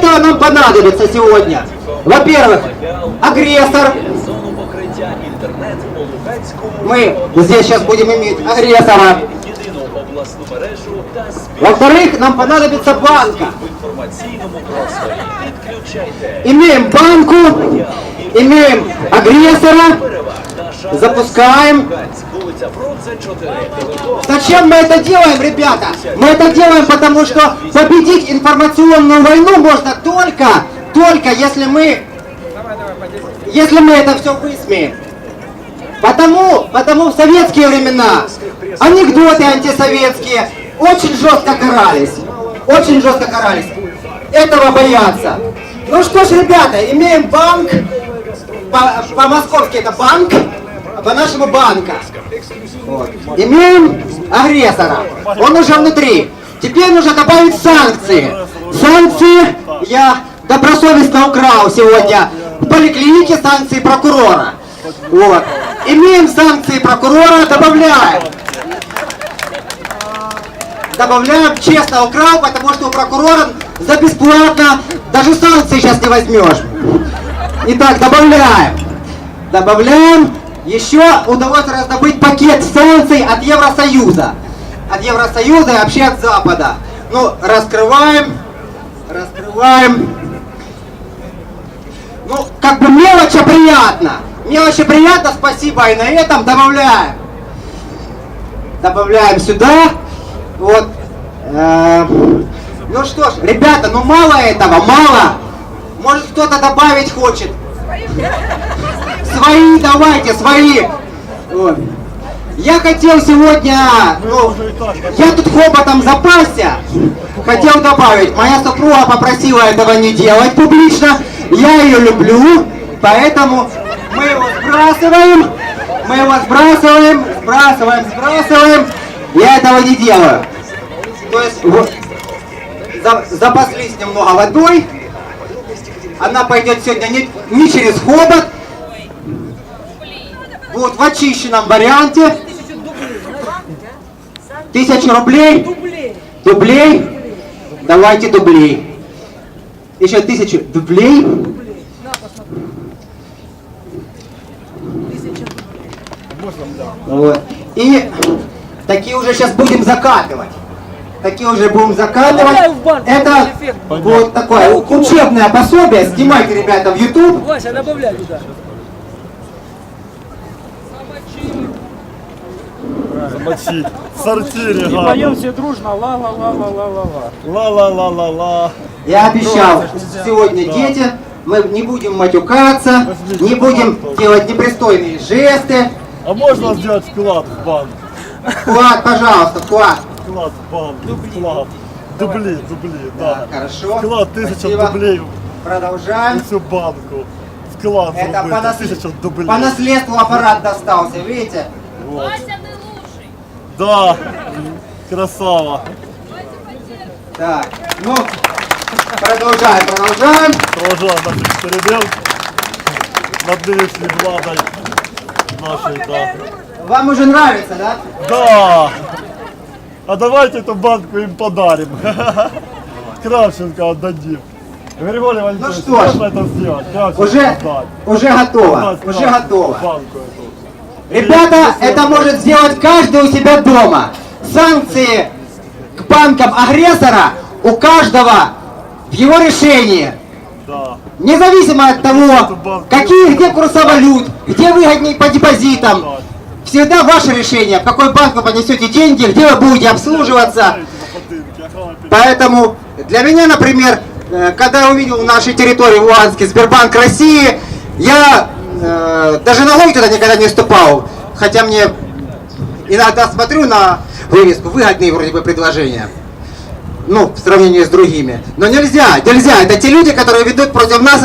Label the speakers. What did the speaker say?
Speaker 1: этого нам понадобится сегодня, во-первых, агрессор.
Speaker 2: зону покриття інтернет у Луганську,
Speaker 1: Мы здесь сейчас будем иметь агрессора.
Speaker 2: єдину обласну мережу та збір
Speaker 1: Во-вторых, нам понадобится банка.
Speaker 2: в інформаційному просторі. Підключайте
Speaker 1: Имеем банку, имеем агрессора,
Speaker 2: переваг. Наша
Speaker 1: запускаем.
Speaker 2: Луганськ, вулиця Фрунзе 4, телефон
Speaker 1: Зачем мы это делаем, ребята? Мы это делаем, потому что победить информационную войну можно только, только если мы, если мы это все высмеем. Потому, потому в советские времена анекдоты антисоветские очень жестко карались. Очень жестко карались. Этого боятся. Ну что ж, ребята, имеем банк, по- по-московски это банк, а по-нашему банка. Вот. Имеем агрессора. Он уже внутри. Теперь нужно добавить санкции. Санкции я добросовестно украл сегодня в поликлинике санкции прокурора. Вот. Имеем санкции прокурора, добавляем. Добавляем, честно украл, потому что у прокурора за бесплатно даже санкции сейчас не возьмешь. Итак, добавляем. Добавляем. Еще удалось раздобыть пакет санкций от Евросоюза. От Евросоюза и вообще от Запада. Ну, раскрываем. Раскрываем. Ну, как бы мелочь, а приятно. Мелочь и приятно, спасибо. И на этом добавляем. Добавляем сюда. Вот. Э, Ну что ж, ребята, ну мало этого, мало. Может кто-то добавить хочет. Свои давайте, свои. Я хотел сегодня, ну, я тут хоботом запасся, хотел добавить. Моя супруга попросила этого не делать публично. Я ее люблю, поэтому мы его сбрасываем, мы его сбрасываем, сбрасываем, сбрасываем. Я этого не делаю. То есть вот, за- запаслись немного водой. Она пойдет сегодня не, не через хобот, вот в очищенном варианте. Тысячу рублей. Дублей. Давайте дублей. Еще тысячу дублей. Вот. И такие уже сейчас будем закатывать. Такие уже будем закатывать. Это вот такое учебное пособие. Снимайте, ребята, в YouTube.
Speaker 3: Вася, добавляй туда.
Speaker 4: Замочи. В сортире,
Speaker 5: И поем все дружно ла-ла-ла-ла-ла-ла-ла.
Speaker 4: Ла-ла-ла-ла-ла.
Speaker 1: Я обещал, что сегодня дети, мы не будем матюкаться, не будем делать непристойные жесты.
Speaker 4: А можно сделать вклад в банк?
Speaker 1: Вклад, пожалуйста, вклад.
Speaker 4: Вклад в банк. Вклад. Дубли, дубли, да.
Speaker 1: Хорошо.
Speaker 4: Вклад тысяча
Speaker 1: Спасибо.
Speaker 4: дублей
Speaker 1: Продолжаем.
Speaker 4: всю банку. Вклад
Speaker 1: Это по, нас-
Speaker 4: дублей.
Speaker 1: по наследству аппарат достался, видите?
Speaker 4: Вот. Да, красава.
Speaker 1: Так, ну, продолжаем, продолжаем.
Speaker 4: Продолжаем наш эксперимент над нынешней владой нашей, да.
Speaker 1: Вам уже нравится, да?
Speaker 4: Да! А давайте эту банку им подарим. Кравченко отдадим. Григорий Валентинович,
Speaker 1: Ну что ж,
Speaker 4: это сделать?
Speaker 1: Уже, уже готово, уже готово. Ребята, это может сделать каждый у себя дома. Санкции к банкам агрессора у каждого в его решении.
Speaker 4: Да.
Speaker 1: Независимо от того, какие, где курса валют, где выгодней по депозитам. Всегда ваше решение, в какой банк вы понесете деньги, где вы будете обслуживаться. Поэтому для меня, например, когда я увидел в нашей территории в Луганске Сбербанк России, я э, даже ногой туда никогда не ступал. Хотя мне иногда смотрю на вывеску, выгодные вроде бы предложения. Ну, в сравнении с другими. Но нельзя, нельзя. Это те люди, которые ведут против нас